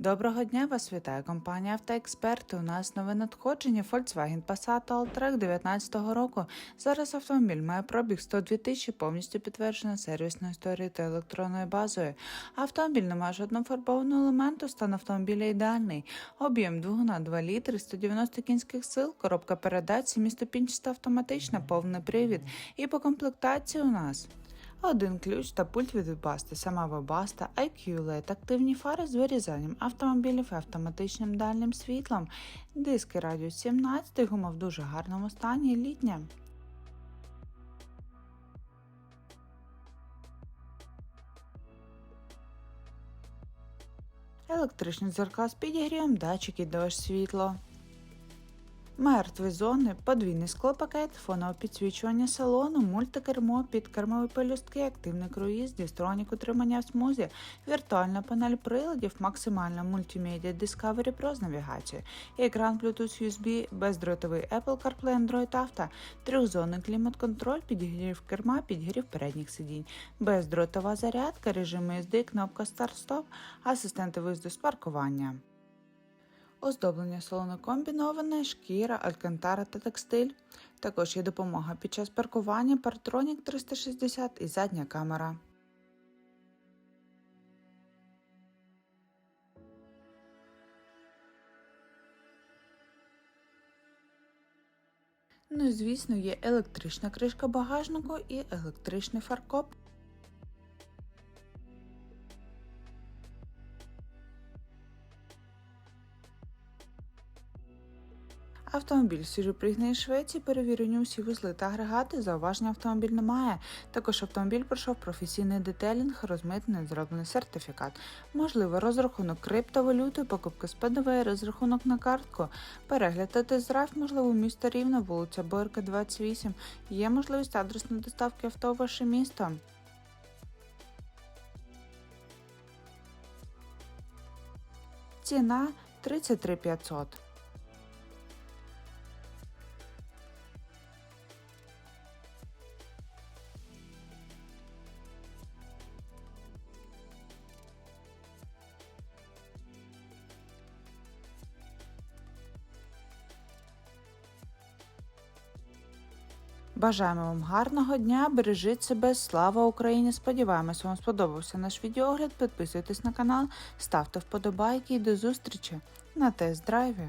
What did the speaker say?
Доброго дня, вас вітає компанія Автоексперти. У нас нове надходження Volkswagen Passat Alltrack 2019 року. Зараз автомобіль має пробіг 102 тисячі, повністю підтверджена сервісною історією та електронною базою. Автомобіль не має жодного фарбованого елементу, стан автомобіля ідеальний. Об'єм двигуна 2 літри, 190 кінських сил, коробка передач, сіміступінчаста автоматична, повний привід. І по комплектації у нас один ключ та пульт від Webaста, сама Webaста, IQ LED, активні фари з вирізанням автомобілів і автоматичним дальнім світлом, диски радіус 17, гума в дуже гарному стані, літня. Електричні дзеркала з підігрівом, датчики дощ світло. Мертві зони, подвійний склопакет, фонове підсвічування салону, мультикермо, підкермові пелюстки, активний круїз, дістронік утримання в смузі, віртуальна панель приладів, максимальна мультимедіа Discovery Pro з навігацією, екран Bluetooth USB, бездротовий Apple CarPlay Android Auto, трьохзонний клімат-контроль, підігрів керма, підігрів передніх сидінь, бездротова зарядка, режим USD, кнопка Start-Stop, асистенти виїзду з паркування. Оздоблення салону комбіноване, шкіра, алькантара та текстиль. Також є допомога під час паркування, Partronік 360 і задня камера. Ну і звісно, є електрична кришка багажнику і електричний фаркоп. Автомобіль свіжопригнаний Швеції, перевірені усі вузли та агрегати, зауваження автомобіль немає. Також автомобіль пройшов професійний детелінг, розмитний, зроблений сертифікат. Можливо, розрахунок криптовалюти, покупка з ПДВ, розрахунок на картку, перегляд та тест-драйв, можливо, місто Рівно, вулиця Борка, 28. Є можливість адресної доставки авто в ваше місто. Ціна 33 500. Бажаємо вам гарного дня, бережіть себе, слава Україні! Сподіваємось, вам сподобався наш відеогляд. Підписуйтесь на канал, ставте вподобайки і до зустрічі на тест-драйві.